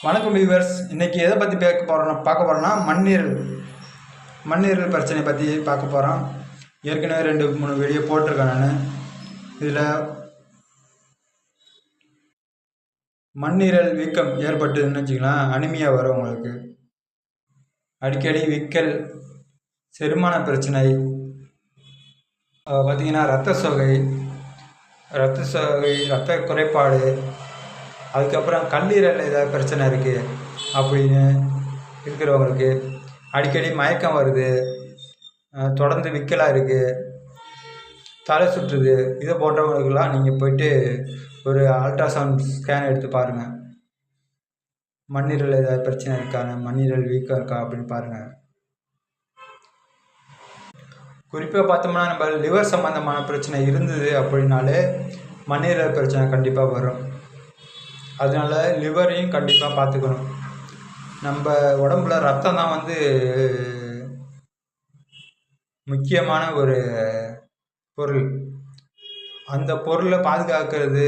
வணக்கம் வியூவர்ஸ் இன்னைக்கு எதை பற்றி பேக்க போகிறோம் பார்க்க போகிறோன்னா மண்ணீரல் மண்ணீரல் பிரச்சனை பற்றி பார்க்க போகிறோம் ஏற்கனவே ரெண்டு மூணு வீடியோ போட்டிருக்கேன் நான். இதில் மண்ணீரல் வீக்கம் ஏற்பட்டதுன்னு வச்சுக்கலாம். அனிமியா வரும் உங்களுக்கு. அடிக்கடி விக்கல் செரிமான பிரச்சனை பார்த்திங்கன்னா ரத்த சோகை ரத்த சோகை ரத்த குறைபாடு அதுக்கப்புறம் கல்லீரலில் ஏதாவது பிரச்சனை இருக்குது அப்படின்னு இருக்கிறவங்களுக்கு அடிக்கடி மயக்கம் வருது. தொடர்ந்து விக்கலாக இருக்குது தலை சுற்றுது. இது போன்றவங்களுக்கெல்லாம் நீங்கள் போயிட்டு ஒரு அல்ட்ராசவுண்ட் ஸ்கேன் எடுத்து பாருங்கள் மண்ணீரல் ஏதாவது பிரச்சனை இருக்கான்னு மண்ணீரல் வீக்கம் இருக்கா அப்படின்னு பாருங்கள் குறிப்பாக பார்த்தோம்னா நம்ம லிவர் சம்மந்தமான பிரச்சனை இருந்தது அப்படின்னாலே மண்ணீரல் பிரச்சனை கண்டிப்பாக வரும். அதனால லிவரையும் கண்டிப்பாக பார்த்துக்கணும் நம்ம உடம்புல ரத்தம் தான் வந்து முக்கியமான ஒரு பொருள். அந்த பொருளை பாதுகாக்கிறது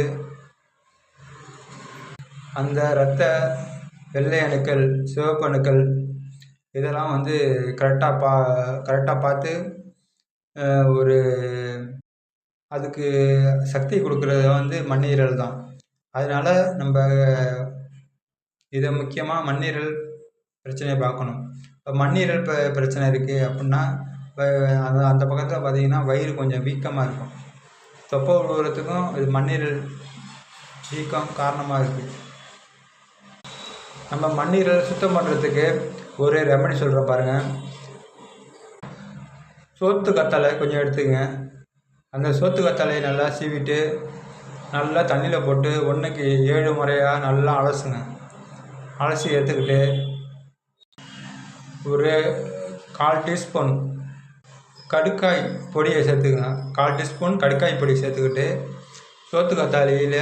அந்த இரத்த வெள்ளை அணுக்கள் சிவப்பு அணுக்கள் இதெல்லாம் வந்து கரெக்டாக பா கரெக்டாக பார்த்து ஒரு அதுக்கு சக்தி கொடுக்குறது வந்து மண்ணீரல் தான். அதனால் நம்ம இதை முக்கியமாக மண்ணீரல் பிரச்சனையை பார்க்கணும் இப்போ மண்ணீரல் ப பிரச்சனை இருக்குது அப்படின்னா இப்போ அந்த அந்த பக்கத்தில் பார்த்தீங்கன்னா வயிறு கொஞ்சம் வீக்கமாக இருக்கும். தொப்பை விழுவுறதுக்கும் இது மண்ணீரல் வீக்கம் காரணமாக இருக்குது நம்ம மண்ணீரல் சுத்தம் பண்ணுறதுக்கு ஒரு ரெமடி சொல்கிறேன் பாருங்கள் சோத்து கத்தலை கொஞ்சம் எடுத்துங்க அந்த சோத்து கத்தலையை நல்லா சீவிட்டு நல்லா தண்ணியில் போட்டு ஒன்றுக்கு ஏழு முறையாக நல்லா அலசுங்க. அலசி எடுத்துக்கிட்டு ஒரு கால் டீஸ்பூன் கடுக்காய் பொடியை சேர்த்துக்கங்க. கால் டீஸ்பூன் கடுக்காய் பொடி சேர்த்துக்கிட்டு சோத்து கத்தாழையில்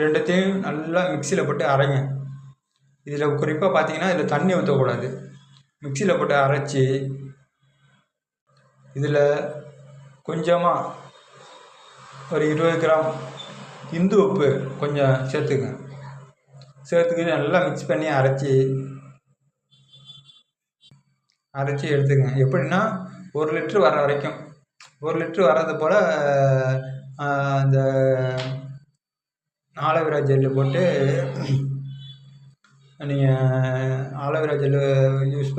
ரெண்டுத்தையும் நல்லா மிக்சியில் போட்டு அரைங்க. இதில் குறிப்பாக பார்த்தீங்கன்னா இதில் தண்ணி ஊற்றக்கூடாது மிக்சியில் போட்டு அரைச்சி இதில் கொஞ்சமாக ஒரு இருபது கிராம் இந்து உப்பு கொஞ்சம் சேர்த்துங்க சேர்த்துக்கிட்டு நல்லா மிக்ஸ் பண்ணி அரைச்சி அரைச்சி எடுத்துக்கங்க. எப்படின்னா ஒரு லிட்ரு வர வரைக்கும். ஒரு லிட்ரு வர்றது போல் அந்த ஆலோவேரா ஜெல்லு போட்டு நீங்கள் ஆலோவேரா ஜெல்லு யூஸ்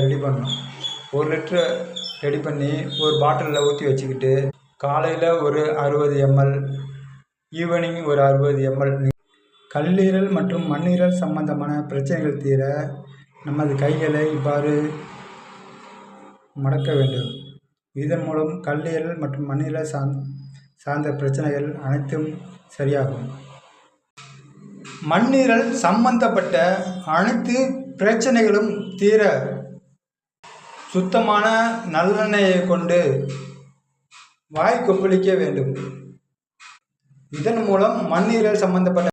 ரெடி பண்ணணும். ஒரு லிட்ரு ரெடி பண்ணி ஒரு பாட்டிலில் ஊற்றி வச்சுக்கிட்டு காலையில் ஒரு அறுபது எம்எல் ஈவினிங் ஒரு அறுபது எம்எல். கல்லீரல் மற்றும் மண்ணீரல் சம்பந்தமான பிரச்சனைகள் தீர நமது கைகளை இவ்வாறு மடக்க வேண்டும். இதன் மூலம் கல்லீரல் மற்றும் மண்ணீரல் சார்ந் சார்ந்த பிரச்சனைகள் அனைத்தும் சரியாகும். மண்ணீரல் சம்பந்தப்பட்ட அனைத்து பிரச்சனைகளும் தீர சுத்தமான நல்லெண்ணெயை கொண்டு வாய் கொப்பளிக்க வேண்டும். இதன் மூலம் மண்ணீரல் சம்பந்தப்பட்ட